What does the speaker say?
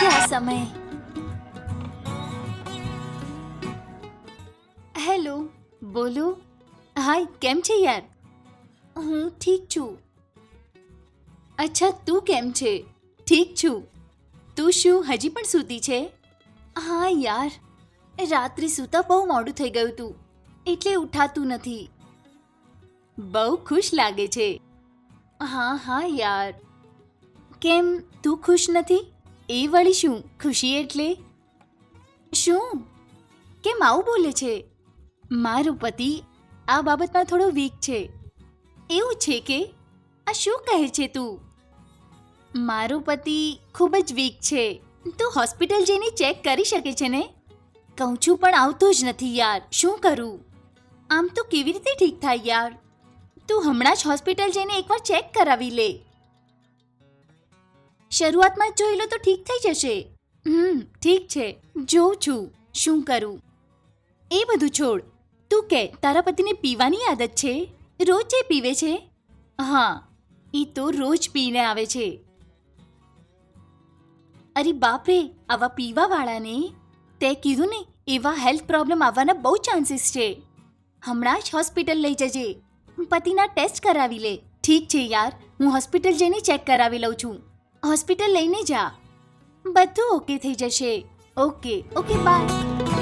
છે આ સમયે. હેલો, બોલો? હાય, કેમ છે યાર? હું ઠીક છું. અચ્છા, તું કેમ છે? ઠીક છું. તું શું હજી પણ સૂતી છે? હા યાર, રાત્રે સૂતા બહુ મોડું થઈ ગયું તું, એટલે ઉઠાતું નથી. બહુ ખુશ લાગે છે. હા હા યાર. કેમ, તું ખુશ નથી? એ વળી શું? ખુશી એટલે? શું? કેમ આવું બોલે છે? મારો પતિ આ બાબતમાં થોડો વીક છે. એવું છે કે? આ શું કહે છે તું? મારો પતિ ખૂબ જ વીક છે. તું હોસ્પિટલ જઈને ચેક કરી શકે છે ને? કહું છું પણ આવતો જ નથી યાર. શું કરું? આમ તો કેવી રીતે ઠીક થાય યાર? તું હમણાં જ હોસ્પિટલ જઈને એકવાર ચેક કરાવી લે. શરૂઆતમાં જ જોઈ લો તો ઠીક થઈ જશે. હમ, ઠીક છે. જોઉં છું. શું કરું? એ બધું છોડ. તું કે, તારા પતિને પીવાની આદત છે? રોજ જે પીવે છે? હા એ તો રોજ પીને આવે છે. અરે બાપરે, આવા પીવાવાળાને? તે કીધું ને, એવા હેલ્થ પ્રોબ્લેમ આવવાના બહુ ચાન્સીસ છે. હમણાં જ હોસ્પિટલ લઈ જજે. પતિના ટેસ્ટ કરાવી લે. ઠીક છે યાર, હું હોસ્પિટલ જઈને ચેક કરાવી લઉં છું. હોસ્પિટલ લઈને જા. બધું ઓકે થઈ જશે. Okay okay bye.